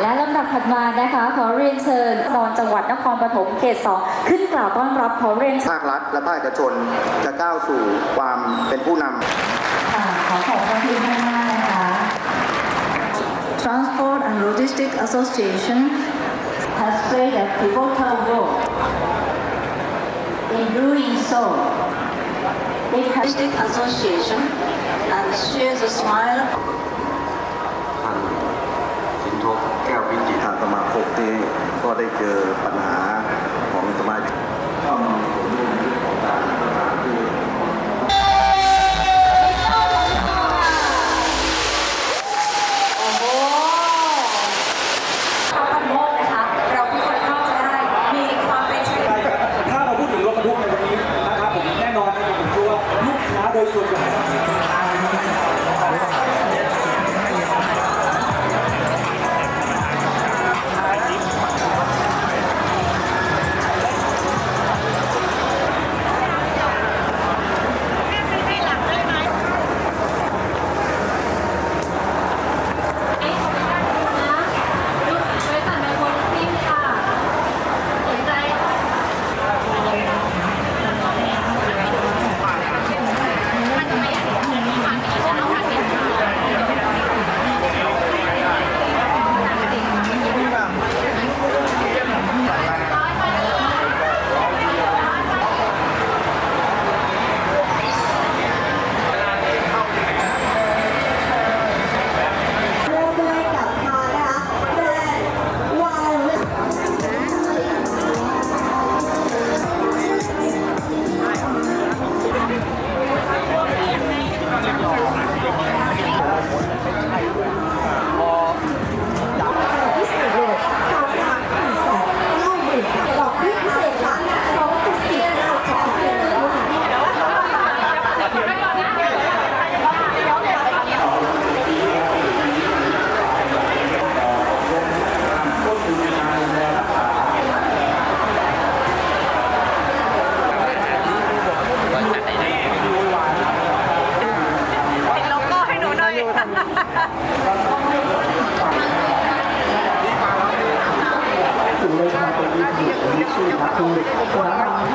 และลำดับถัดมานะคะ ขอเรียนเชิญตอนจังหวัดนครปฐมเขต2ขึ้นกล่าวต้อนรับขอเรียนภาครัฐและภาคเอกชนจะก้าวสู่ความเป็นผู้นำขอขอบพระคุณมากมากนะคะ Transport and Logistics Association has played a pivotal role in doing so. The Logistics Association and share the smile. ก็ได้เจอปัญหาของสมาชิกโอ้โหข้าวปั้นโมกนะคะเราทุกคนเข้าใจได้มีความเป็นชีวิตถ้าเราพูดถึงรถบรรทุกในวันนี้นะครับผมแน่นอนนะครับผมเชื่อว่าลูกค้าโดยส่วนใหญ่ ดอกเบี้ยพิเศษค่ะสองจุดสี่ก้าสองเปอร์เซ็นต์ค่ะติดโลโก้ให้หนูหน่อย việc của những sự đã từng đã